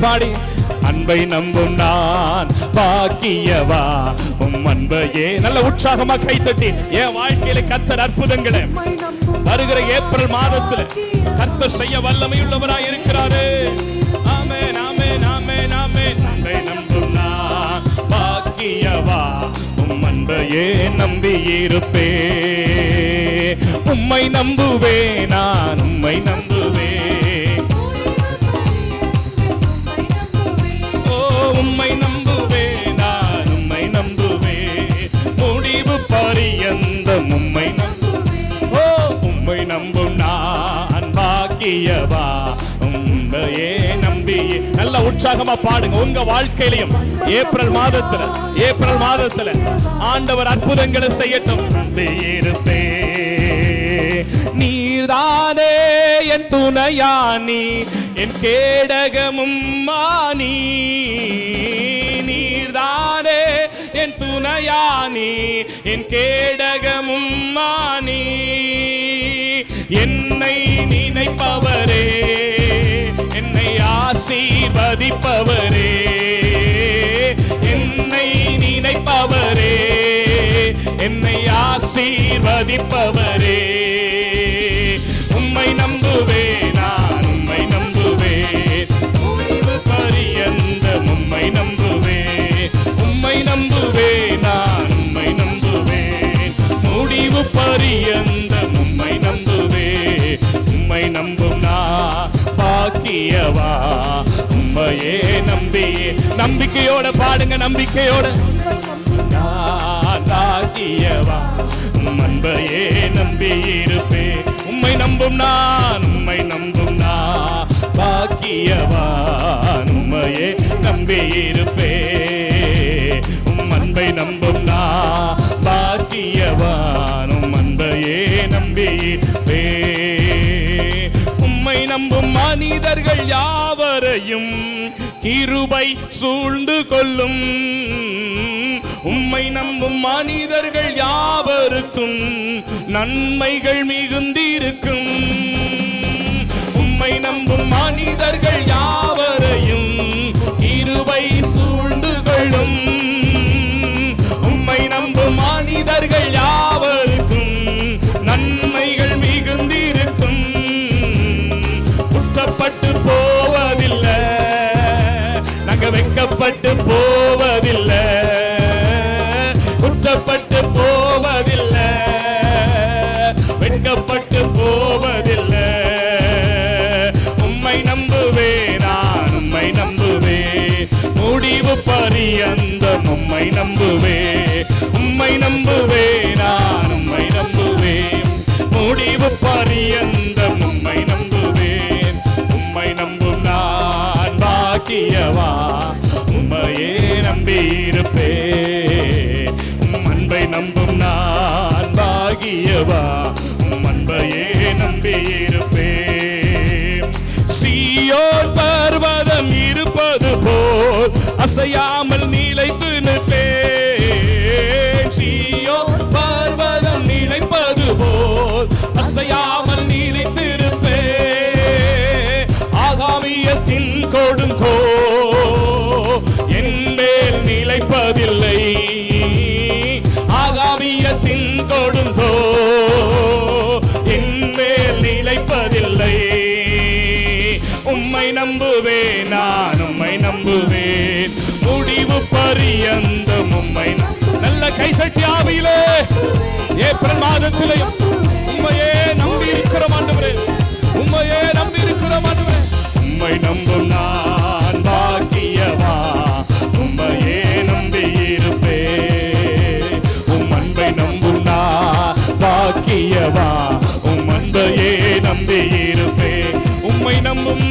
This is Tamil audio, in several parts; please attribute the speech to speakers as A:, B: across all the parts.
A: பாடி. அன்பை நம்பும் நான் பாக்கியவா? உம் அன்பையே நல்ல உற்சாகமா கைத்தட்டி என் வாழ்க்கையில கத்தர் அற்புதங்களை வருகிற ஏப்ரல் மாதத்துல கத்தர் செய்ய வல்லமை உள்ளவராய் இருக்கிறாரு. ஆமே நாமே நாமே நாமே அன்பை நம்பும் நான் பாக்கியவா? உம் அன்பையே நம்பி இருப்பே. உம்மை நம்புவே நான் உம்மை நம்புவே உற்சாகமா பாடுங்க. உங்க வாழ்க்கையிலையும் ஏப்ரல் மாதத்துல ஏப்ரல் மாதத்துல ஆண்டவர் அற்புதங்களை செய்யட்டும். இருப்பே நீர்தானே என் துணையானி என் கேடகமும் மானி நீர்தானே என் துணையானி என் கேட ஆசீர்வதிப்பவரே. உம்மை நம்புவே நான் உம்மை நம்புவே. முடிவு பரியந்த உம்மை நம்புவே. உம்மை நம்புவே நான் உம்மை நம்புவே. முடிவு பரியந்த உம்மை நம்புவே. உம்மை நம்பும் நான் பாக்கியவா. உம்மையே நம்பியே. நம்பிக்கையோட பாடுங்க நம்பிக்கையோட. நான் பாக்கியவா உம் அன்பையே நம்பி இருப்பே உம்மை நம்பும் நான் உம்மை நம்பும் நான் பாக்கியவான் உம்மையே நம்பி இருப்பே உம் அன்பை நம்பும் நான் பாக்கியவான் உம் அன்பையே நம்பி இருப்பே உம்மை நம்பும் மனிதர்கள் யாவரையும் கிருபை சூழ்ந்து கொள்ளும். உம்மை நம்பும் மனிதர்கள் யாவருக்கும் நன்மைகள் மிகுந்திருக்கும். உம்மை நம்பும் மனிதர்கள் Jehovah. கைத்தட்டி ஆவியிலே. ஏப்ரல் மாதத்திலே உம்மையே நம்பி இருக்கிற ஆண்டவரே. உம்மையே நம்பி இருக்கிற ஆண்டவரே. உம்மை நம்பும் நான் பாக்கியவா? உம்மையே நம்பி இருப்பே உம் அன்பை நம்பும் நான் பாக்கியவா? உம் அன்பையே நம்பி இருப்பே உம்மை நம்பும்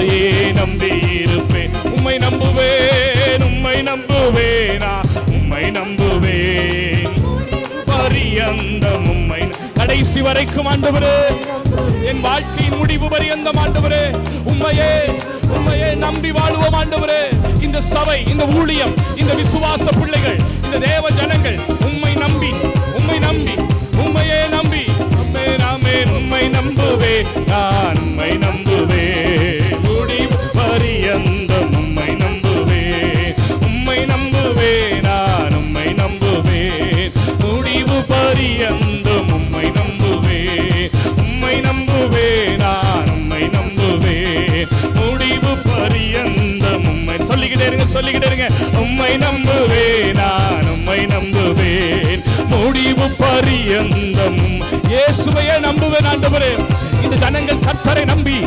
A: உம்மையே நம்பி இருப்பே உம்மை நம்புவேன் உம்மை நம்புவேனா? உம்மை நம்புவேன். பரியந்தம் உம்மை கடைசி வரைக்கும் ஆண்டவரே என் வாழ்க்கையின் முடிவு பரியந்தம் ஆண்டவரே. உம்மையே உண்மையே நம்பி வாழுவோம் ஆண்டவரே. இந்த சபை இந்த ஊழியம் இந்த விசுவாச பிள்ளைகள் இந்த தேவ ஜனங்கள் உம்மை நம்பி உம்மை நம்பி உண்மையே நம்பி. உம்மை நாமே உண்மை நம்புவே நான் உண்மை நம்புவே சொல்லிக்கிட்டு இருங்க. உம்மை நம்புவேன் நான் உம்மை நம்புவேன். முடிவு பரியந்தம். இயேசுவையே நம்புவேன் ஆண்டவரே. இந்த ஜனங்கள் கர்த்தரை நம்பி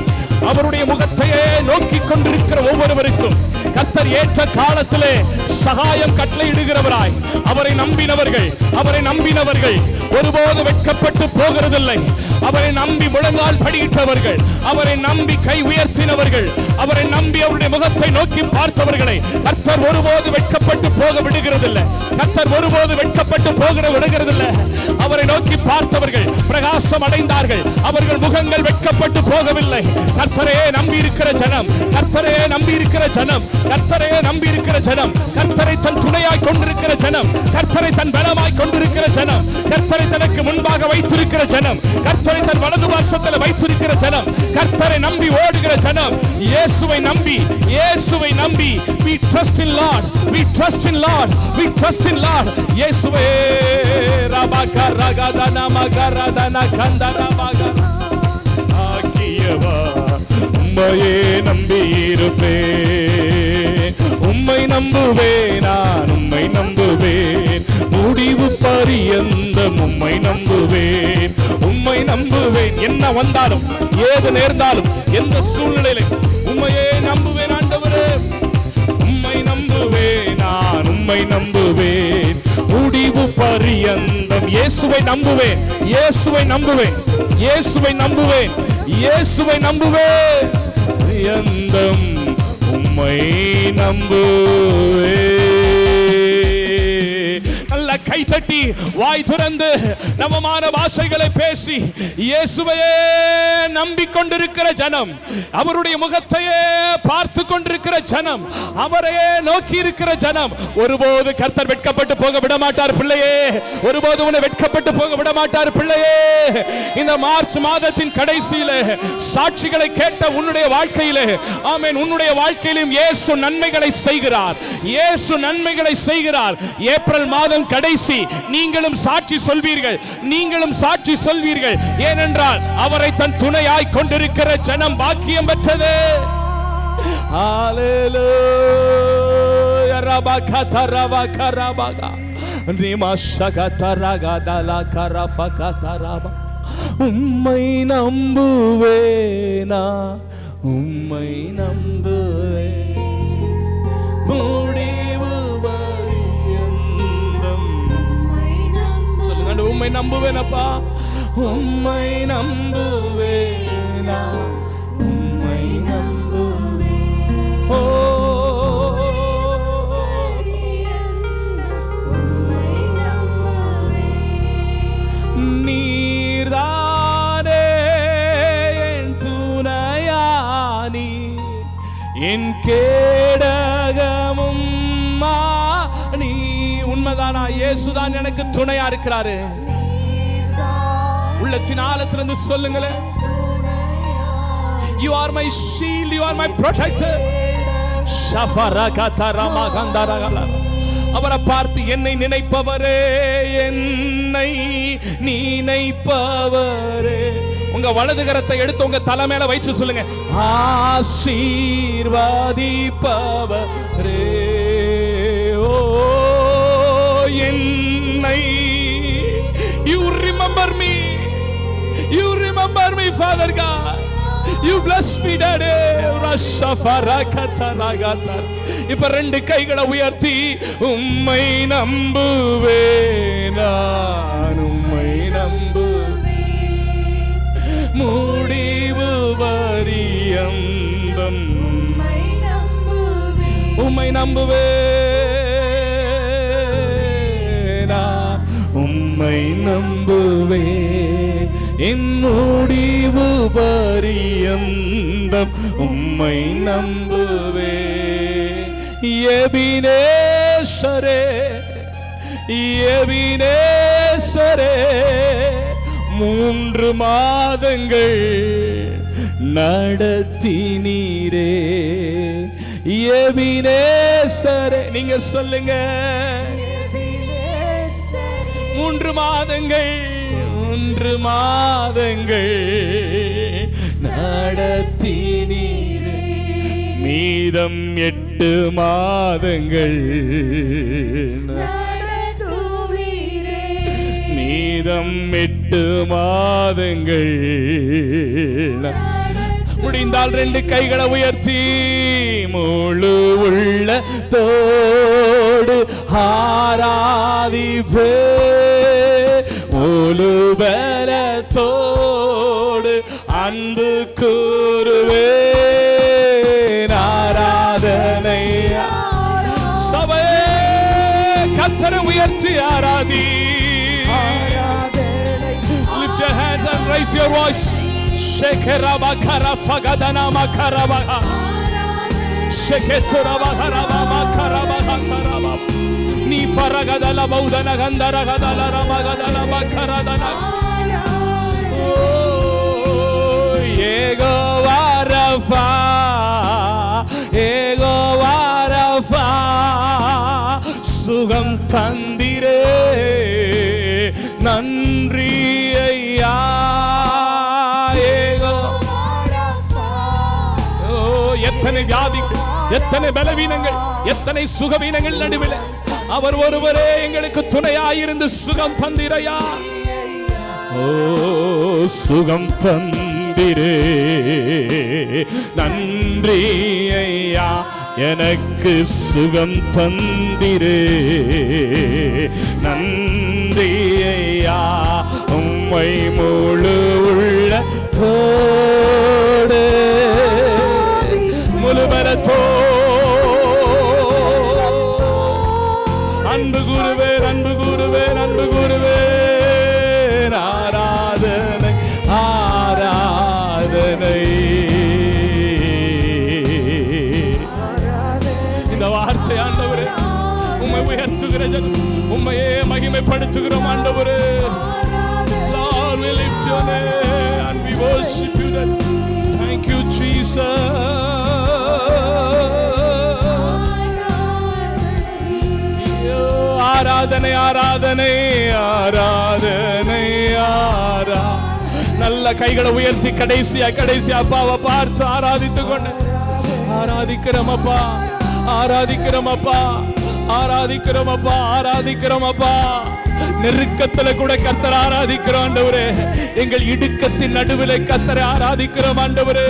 A: அவருடைய முகத்தையே நோக்கி கொண்டிருக்கிற ஒவ்வொருவருக்கும் கத்தர் ஏற்ற காலத்திலே சகாயம் கட்டளையிடுகிறவராய் அவரை நம்பினவர்கள் அவரை நம்பினவர்கள் ஒருபோது வெட்கப்பட்டு போகிறதில்லை. அவரை நம்பி முழங்கால் படியிட்டவர்கள் அவரை நம்பி கை உயர்த்தினவர்கள் அவரை நம்பி அவருடைய முகத்தை நோக்கி பார்த்தவர்களை கர்த்தர் ஒருபோது வெட்கப்பட்டு போக விடுகிறதில்லை. கர்த்தர் ஒருபோது வெட்கப்பட்டு போகிற விடுகிறதில்லை. அவரை நோக்கி பார்த்தவர்கள் பிரகாசம் அடைந்தார்கள். அவர்கள் முகங்கள் வெட்கப்பட்டு போகவில்லை. கர்த்தரையே நம்பி இருக்கிற ஜனம் கர்த்தரையே நம்பி இருக்கிற ஜனம் கர்த்தரையே நம்பி இருக்கிற ஜனம் கர்த்தரை தன் துணையாய் கொண்டிருக்கிற ஜனம் கர்த்தரை தன் பலமாய் கொண்டிருக்கிற ஜனம் கர்த்தரை தனக்கு முன்பாக வைத்திருக்கிற ஜனம் கர்த்தர் கர்த்தரை தன் வலது பாசத்தில் வைத்திருக்கிற ஜனம் கர்த்தரை நம்பி ஓடுகிற ஜனம் இயேசுவை நம்பி இயேசுவை நம்பி we trust in lord we trust in lord we trust in lord. இயேசுவே ரபக ரகதன மகரதன கந்தரபக ஆக்கியவா உம்மையே நம்பி இருப்பே நம்புவேன் நான் உம்மை நம்புவேன். முடிவு பரியந்த உம்மை நம்புவேன். உம்மை நம்புவேன். என்ன வந்தாலும் ஏது நேர்ந்தாலும் எந்த சூழ்நிலையில உம்மையே நம்புவேன் ஆண்டவரே. உம்மை நம்புவேன் நான் உம்மை நம்புவேன். முடிவு பரியந்தம். இயேசுவை நம்புவேன். இயேசுவை நம்புவேன். இயேசுவை நம்புவேன். இயேசுவை நம்புவேன். பரியந்தம். உம்மை நம்புவே. கைத்தட்டி வாய் துறந்து நவமான வாசைகளை பேசி இயேசுவையே நம்பிக்கொண்டிருக்கிற ஜனம் அவருடைய முகத்தையே பார்த்து கொண்டிருக்கிற ஜனம் அவரையே நோக்கி இருக்கிற ஜனம் ஒருபோது கர்த்தர் வெட்கப்பட்டு போக விட மாட்டார் பிள்ளையே ஒருபோது உன்னை வெட்கப்பட்டு போக விட மாட்டார் பிள்ளையே. இந்த மார்ச் மாதத்தின் கடைசியில சாட்சிகளை கேட்ட உன்னுடைய வாழ்க்கையிலே ஆமேன் உன்னுடைய வாழ்க்கையிலும் இயேசு நன்மைகளை செய்கிறார் இயேசு நன்மைகளை செய்கிறார். ஏப்ரல் மாதம் கடைசி நீங்களும் சாட்சி சொல்வீர்கள் நீங்களும் சாட்சி சொல்வீர்கள். ஏனென்றால் அவரை தன் துணையாய் கொண்டிருக்கிற ஜனம் பாக்கியம் பெற்றது. உம்மை நம்புவேனா உம்மை நம்புவே நம்புவேனப்பா. உம்மை நம்புவேனா? உம்மை நம்புவே. ஓ. நீர்தானே என் துணையானி என் கேடகமும் நீ உண்மைதானா? இயேசுதான் எனக்கு துணையா இருக்கிறாரு. உள்ளத்தின் ஆழத்திலிருந்து சொல்லுங்களேன் you are my shield you are my protector அவரை பார்த்து என்னை நினைப்பவரே என்னை நினைப்பவரே. உங்க வலது கரத்தை எடுத்து உங்க தலை மேல வச்சு சொல்லுங்க. ஆசீர்வதிப்பவரே. யூ பிளஸ் மீ டாடே ரஷஃபரகதனகதர் இப்ப ரெண்டு கைகளை உயர்த்தி உம்மை நம்புவேன் நான் உம்மை நம்புவேன். முடிவு வரியந்தம் உம்மை நம்புவேன். நான் உம்மை நம்புவேன். என் முடிவு பரியந்தம் உம்மை நம்புவே. எபினேசரே எபினேசரே மூன்று மாதங்கள் நடத்தினீரே. எபினேசரே நீங்க சொல்லுங்க. மூன்று மாதங்கள் மூன்று மாதங்கள் நடத்தினீரே. மீதம் எட்டு மாதங்கள் மீதம் எட்டு மாதங்கள் முடிந்தால் ரெண்டு கைகளை உயர்த்தி முழு உள்ள தோடு ஆராதிப்பே முழு பலத்தோடு அன்பு கூறுவே ஆராதனை சபையே கத்தரை உயர்த்தி Arathi Lift your hands and raise your voice. Shekeraba karafa gadana makarabaha. Sheketuraba karaba makarabaha taraba. பரகதல பௌதன கந்தரகதல ரமகதல பக்கரதன ஏகோ வாரஃபா ஏகோ வாரஃபா சுகம் தந்திரே நன்றி ஐயா ஏகோ எத்தனை வியாதிகள் எத்தனை பலவீனங்கள் எத்தனை சுகவீனங்கள் நடுவில்? அவர் ஒருவரே எங்களுக்கு துணையாயிருந்து சுகம் தந்திரையா? ஓ சுகம் தந்திரே. நன்றி ஐயா எனக்கு சுகம் தந்திரே. நன்றி ஐயா உம்மை முழு மகிமைப்படுத்துகிறோம் ஆண்டவரே Lord, we lift your name and we worship you. That. Thank you, Jesus. ஆராதனை ஆராதனை ஆராதனை ஆரா நல்ல கைகளை உயர்த்தி கடைசியா கடைசி அப்பாவை பார்த்து ஆராதித்து கொண்டு ஆராதிக்கிறோம் அப்பா ஆராதிக்கிறோம் அப்பா நெருக்கத்துல கூட கத்தரை ஆராதிக்கிறோம் ஆண்டவரே. எங்கள் இடுக்கத்தின் நடுவிலே கத்தரை ஆராதிக்கிறோம் ஆண்டவரே.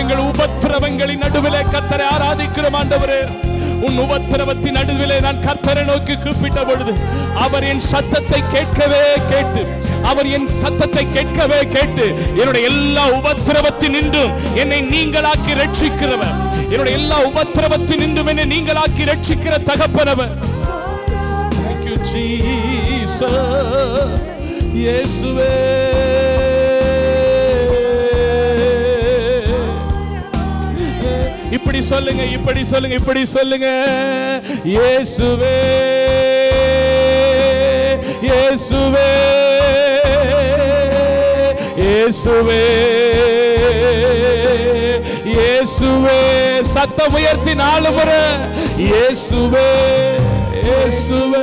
A: எங்கள் உபத்திரவங்களின் நடுவிலே கத்தரை ஆராதிக்கிறோம் ஆண்டவரே. உன் உபத்திரவத்தின் நடுவிலே நான் கர்த்தரை நோக்கி கூப்பிட்ட பொழுது அவர் என் சத்தத்தை கேட்கவே கேட்டு அவர் என் சத்தத்தை கேட்கவே கேட்டு என்னுடைய எல்லா உபத்திரவத்தின் நின்றும் என்னை நீங்களாக்கி ரட்சிக்கிறவர். என்னுடைய எல்லா உபத்திரவத்தின் நின்றும் என்னை நீங்களாக்கி ரட்சிக்கிற தகப்பனவர். Thank you, Jesus. இயேசுவே இப்படி சொல்லுங்க இப்படி சொல்லுங்க இப்படி சொல்லுங்க. இயேசுவே இயேசுவே இயேசுவே இயேசுவே சத்தம் உயர்த்தி நாலு முறை. இயேசுவே இயேசுவே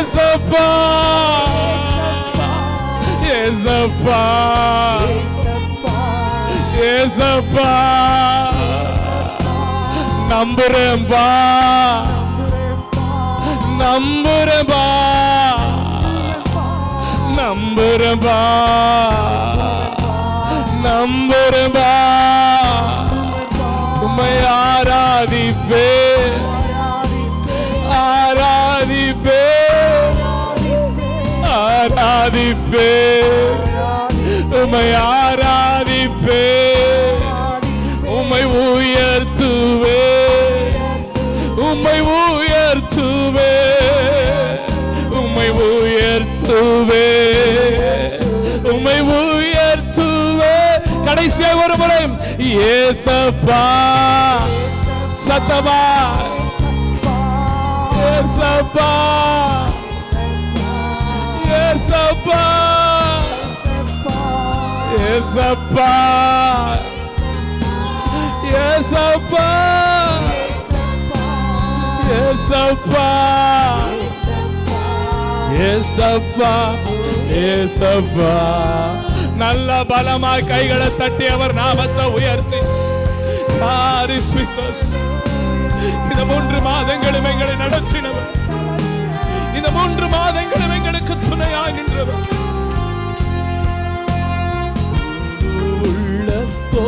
A: ஏசப்பா ஏசப்பா ஏசப்பா நம்புறேன்பா நம்புறேன்பா நம்புறேன்பா உமை ஆராதிப்பே. உமை உயர்த்துவே. உம்மை உயர்த்துவே. உம்மை உயர்த்துவே. உம்மை உயர்த்துவே. கடைசியாக ஒரு முறை. ஏசப்பா. சத்தமா. ஏசப்பா. ஏசப்பா. ஏசப்பா ஏசப்பா ஏசப்பா ஏசப்பா ஏசப்பா நல்ல பலமாய் கைகளை தட்டி அவர் நாமத்தை உயர்த்தி. God is இந்த மூன்று மாதங்களும் எங்களை நடத்தினவர். இந்த மூன்று மாதங்களும் எங்களுக்கு துணையாகின்றவர்.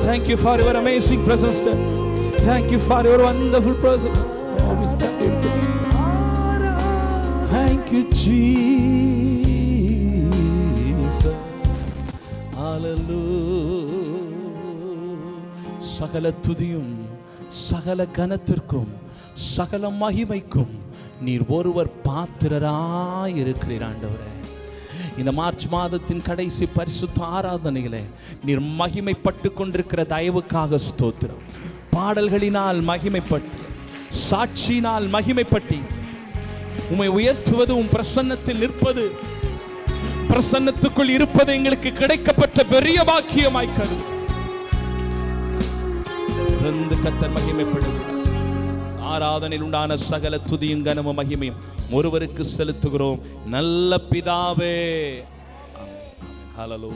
A: கம்டொர ஃபெல்வரகந்தர, நிம்கர ஷட்டரப லேமக்கத்தரப. Thank you for your amazing presence, God. Thank you for your wonderful presence. Oh, we stand in this. Thank you, Jesus. Hallelujah. சகல துதியும் சகல கனத்திற்கும் சகல மகிமைக்கும் நீர் ஒருவர் பாத்திரராய் இருக்கிறீர் ஆண்டவரே இந்த மார்ச் மாதத்தின் கடைசி பரிசுத்த ஆராதனையிலே நீர் மகிமைப்பட்டு கொண்டிருக்கிற தயவுக்காக ஸ்தோத்திரம். பாடல்களினால் மகிமைப்பட்டு சாட்சியினால் மகிமைப்பட்டி உம்மை உயர்த்துவது உம் பிரசன்னத்தில் நிற்பது பிரசன்னத்துக்குள் இருப்பது எங்களுக்கு கிடைக்கப்பட்ட பெரிய பாக்கியமாய் கருது கத்தர் மகிமைப்படுது ஆராதனையில் உண்டான சகல துதியும் கனமும் மகிமையும் ஒருவருக்கு செலுத்துகிறோம். நல்ல பிதாவே. ஹலலோ